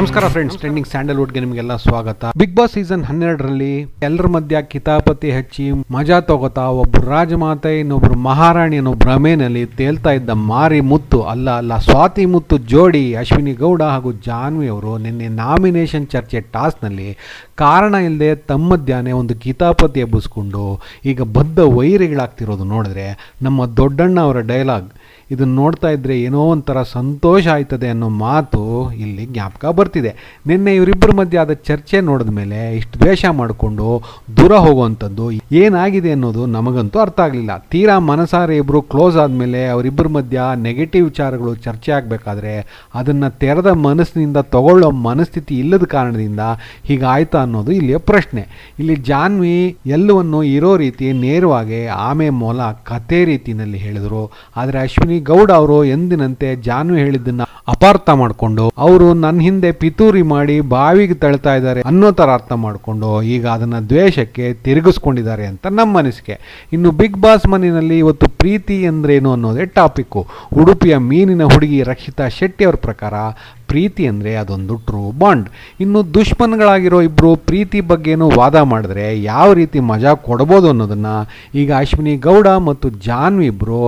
ನಮಸ್ಕಾರ friends trending ಸ್ಯಾಂಡಲ್ವುಡ್ಗೆ ನಿಮಗೆಲ್ಲ ಸ್ವಾಗತ. ಬಿಗ್ ಬಾಸ್ ಸೀಸನ್ ಹನ್ನೆರಡರಲ್ಲಿ ಎಲ್ಲರ ಮಧ್ಯ ಕಿತಾಪತಿ ಹಚ್ಚಿ ಮಜಾ ತಗೋತಾ ಒಬ್ರು ರಾಜಮಾತೆ ಇನ್ನೊಬ್ರು ಮಹಾರಾಣಿ ಅನ್ನೋ ಭ್ರಮೆನಲ್ಲಿ ತೇಲ್ತಾ ಇದ್ದ ಮಾರಿ ಮುತ್ತು ಅಲ್ಲ ಅಲ್ಲ ಸ್ವಾತಿ ಮುತ್ತು ಜೋಡಿ ಅಶ್ವಿನಿ ಗೌಡ ಹಾಗೂ ಜಾನ್ವಿ ಅವರು ನಿನ್ನೆ ನಾಮಿನೇಷನ್ ಚರ್ಚೆ ಟಾಸ್ನಲ್ಲಿ ಕಾರಣ ಇಲ್ಲದೆ ತಮ್ಮಧ್ಯಾನೆ ಒಂದು ಕಿತಾಪತಿ ಎಬ್ಬಿಸ್ಕೊಂಡು ಈಗ ಬದ್ಧ ವೈರಿಗಳಾಗ್ತಿರೋದು ನೋಡಿದ್ರೆ ನಮ್ಮ ದೊಡ್ಡಣ್ಣ ಅವರ ಡೈಲಾಗ್ ಇದನ್ನು ನೋಡ್ತಾ ಇದ್ರೆ ಏನೋ ಒಂಥರ ಸಂತೋಷ ಆಯ್ತದೆ ಅನ್ನೋ ಮಾತು ಇಲ್ಲಿ ಜ್ಞಾಪಕ ಬರ್ತಿದೆ. ನಿನ್ನೆ ಇವರಿಬ್ಬರ ಮಧ್ಯೆ ಆದ ಚರ್ಚೆ ನೋಡಿದ ಮೇಲೆ ಇಷ್ಟು ದ್ವೇಷ ಮಾಡಿಕೊಂಡು ದೂರ ಹೋಗುವಂಥದ್ದು ಏನಾಗಿದೆ ಅನ್ನೋದು ನಮಗಂತೂ ಅರ್ಥ ಆಗಲಿಲ್ಲ. ತೀರಾ ಮನಸಾರೆ ಇಬ್ಬರು ಕ್ಲೋಸ್ ಆದಮೇಲೆ ಅವರಿಬ್ಬರ ಮಧ್ಯ ನೆಗೆಟಿವ್ ವಿಚಾರಗಳು ಚರ್ಚೆ ಆಗಬೇಕಾದ್ರೆ ಅದನ್ನು ತೆರೆದ ಮನಸ್ಸಿನಿಂದ ತಗೊಳ್ಳೋ ಮನಸ್ಥಿತಿ ಇಲ್ಲದ ಕಾರಣದಿಂದ ಹೀಗಾಯ್ತಾ ಅನ್ನೋದು ಇಲ್ಲಿಯ ಪ್ರಶ್ನೆ. ಇಲ್ಲಿ ಜಾನ್ವಿ ಎಲ್ಲವನ್ನು ಇರೋ ರೀತಿ ನೇರವಾಗಿ ಆಮೆ ಮೂಲ ಕತೆ ರೀತಿಯಲ್ಲಿ ಹೇಳಿದರು. ಆದರೆ ಅಶ್ವಿನಿ ಗೌಡ ಅವರು ಎಂದಿನಂತೆ ಜಾನ್ವಿ ಹೇಳಿದ್ದನ್ನ ಅಪಾರ್ಥ ಮಾಡಿಕೊಂಡು ಅವರು ನನ್ನ ಹಿಂದೆ ಪಿತೂರಿ ಮಾಡಿ ಬಾವಿಗೆ ತಳ್ತಾ ಇದ್ದಾರೆ ಅನ್ನೋ ಥರ ಅರ್ಥ ಮಾಡಿಕೊಂಡು ಈಗ ಅದನ್ನು ದ್ವೇಷಕ್ಕೆ ತಿರುಗಿಸ್ಕೊಂಡಿದ್ದಾರೆ ಅಂತ ನಮ್ಮ ಅನಿಸಿಕೆ. ಇನ್ನು ಬಿಗ್ ಬಾಸ್ ಮನೆಯಲ್ಲಿ ಇವತ್ತು ಪ್ರೀತಿ ಅಂದ್ರೇನು ಅನ್ನೋದೇ ಟಾಪಿಕ್ಕು ಉಡುಪಿಯ ಮೀನಿನ ಹುಡುಗಿ ರಕ್ಷಿತಾ ಶೆಟ್ಟಿ ಅವರ ಪ್ರಕಾರ ಪ್ರೀತಿ ಅಂದರೆ ಅದೊಂದು ಟ್ರೂ ಬಾಂಡ್ ಇನ್ನು ದುಶ್ಮನ್ಗಳಾಗಿರೋ ಇಬ್ಬರು ಪ್ರೀತಿ ಬಗ್ಗೆನೂ ವಾದ ಮಾಡಿದ್ರೆ ಯಾವ ರೀತಿ ಮಜಾ ಕೊಡ್ಬೋದು ಅನ್ನೋದನ್ನು ಈಗ ಅಶ್ವಿನಿ ಗೌಡ ಮತ್ತು ಜಾನ್ವಿ ಇಬ್ಬರು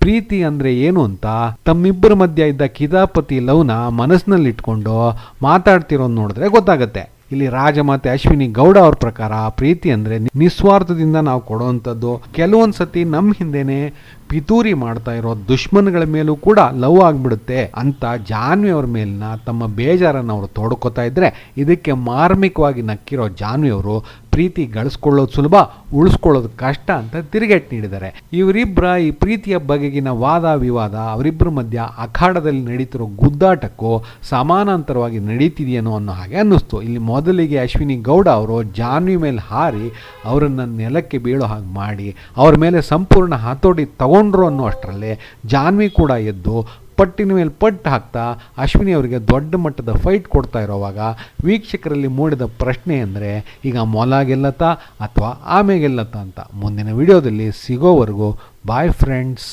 ಪ್ರೀತಿ ಅಂದರೆ ಏನು ಅಂತ ತಮ್ಮಿಬ್ಬರ ಮಧ್ಯ ಇದ್ದ ಕಿದಾಪತಿ ಲವ್ನ ಮನಸ್ಸಿನಲ್ಲಿ ಇಟ್ಕೊಂಡು ಮಾತಾಡ್ತಿರೋದು ನೋಡಿದ್ರೆ ಗೊತ್ತಾಗುತ್ತೆ. ಇಲ್ಲಿ ರಾಜಮಾತೆ ಅಶ್ವಿನಿ ಗೌಡ ಅವ್ರ ಪ್ರಕಾರ ಪ್ರೀತಿ ಅಂದರೆ ನಿಸ್ವಾರ್ಥದಿಂದ ನಾವು ಕೊಡುವಂಥದ್ದು. ಕೆಲವೊಂದು ಸತಿ ನಮ್ಮ ಹಿಂದೆನೆ ಪಿತೂರಿ ಮಾಡ್ತಾ ಇರೋ ದುಶ್ಮನ್ಗಳ ಮೇಲೂ ಕೂಡ ಲವ್ ಆಗಿಬಿಡುತ್ತೆ ಅಂತ ಜಾನ್ವಿ ಅವ್ರ ಮೇಲಿನ ತಮ್ಮ ಬೇಜಾರನ್ನು ಅವರು ತೋಡ್ಕೋತಾ ಇದ್ರೆ ಇದಕ್ಕೆ ಮಾರ್ಮಿಕವಾಗಿ ನಕ್ಕಿರೋ ಜಾನ್ವಿ ಅವರು ಪ್ರೀತಿ ಗಳಿಸ್ಕೊಳ್ಳೋದು ಸುಲಭ, ಉಳಿಸ್ಕೊಳ್ಳೋದು ಕಷ್ಟ ಅಂತ ತಿರುಗೇಟ್ ನೀಡಿದ್ದಾರೆ. ಇವರಿಬ್ಬರ ಈ ಪ್ರೀತಿಯ ಬಗೆಗಿನ ವಾದ ವಿವಾದ ಅವರಿಬ್ಬರ ಮಧ್ಯ ಅಖಾಡದಲ್ಲಿ ನಡೀತಿರೋ ಗುದ್ದಾಟಕ್ಕೂ ಸಮಾನಾಂತರವಾಗಿ ನಡೀತಿದೆಯೇನೋ ಅನ್ನೋ ಹಾಗೆ ಅನ್ನಿಸ್ತು. ಇಲ್ಲಿ ಮೊದಲಿಗೆ ಅಶ್ವಿನಿ ಗೌಡ ಅವರು ಜಾನ್ವಿ ಮೇಲೆ ಹಾರಿ ಅವರನ್ನು ನೆಲಕ್ಕೆ ಬೀಳೋ ಹಾಗೆ ಮಾಡಿ ಅವ್ರ ಮೇಲೆ ಸಂಪೂರ್ಣ ಹತೋಟಿ ತಗೊಂಡ್ರು ಅನ್ನೋ ಅಷ್ಟರಲ್ಲೇ ಜಾನ್ವಿ ಕೂಡ ಎದ್ದು ಪಟ್ಟಿನ ಮೇಲೆ ಪಟ್ಟು ಹಾಕ್ತಾ ಅಶ್ವಿನಿ ಅವರಿಗೆ ದೊಡ್ಡ ಮಟ್ಟದ ಫೈಟ್ ಕೊಡ್ತಾ ಇರೋವಾಗ ವೀಕ್ಷಕರಲ್ಲಿ ಮೂಡಿದ ಪ್ರಶ್ನೆ ಅಂದರೆ, ಈಗ ಮೊಲ ಗೆಲ್ಲತ್ತಾ ಅಥವಾ ಆಮೆ ಗೆಲ್ಲತ್ತಾ ಅಂತ ಮುಂದಿನ ವಿಡಿಯೋದಲ್ಲಿ ಸಿಗೋವರೆಗೂ ಬಾಯ್ ಫ್ರೆಂಡ್ಸ್